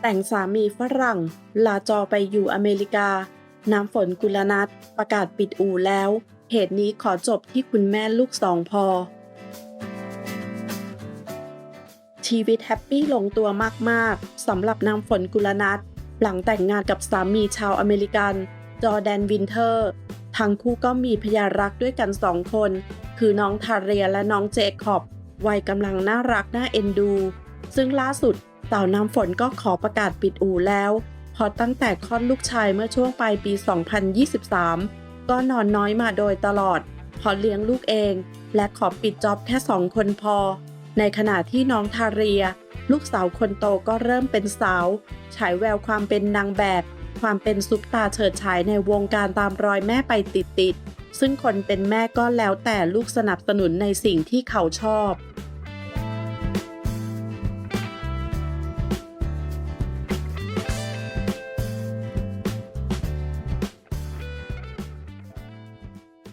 แต่งสามีฝรั่ง ลาจอไปอยู่อเมริกา น้ำฝนกุลนัทประกาศปิดอู่แล้ว เหตุนี้ขอจบที่คุณแม่ลูกสองพอ ชีวิตแฮปปี้ลงตัวมาก ๆสำหรับน้ำฝนกุลนัทหลังแต่งงานกับสามีชาวอเมริกัน จอแดนวินเทอร์ ทั้งคู่ก็มีพยารักด้วยกันสองคน คือน้องทาเรียและน้องเจคอบ วัยกำลังน่ารักน่าเอ็นดู ซึ่งล่าสุดสาน้ำฝนก็ขอประกาศปิดอู่แล้วเพอตั้งแต่คลอดลูกชายเมื่อช่วงปลายปี 2023 ก็นอนน้อยมาโดยตลอด พอเลี้ยงลูกเอง และขอปิดจ็อบแค่สองคนพอ ในขณะที่น้องทาเรีย ลูกสาวคนโตก็เริ่มเป็นสาว ฉายแววความเป็นนางแบบ ความเป็นซุปตาเฉิดฉายในวงการตามรอยแม่ไปติดๆ ซึ่งคนเป็นแม่ก็แล้วแต่ลูกสนับสนุนในสิ่งที่เขาชอบ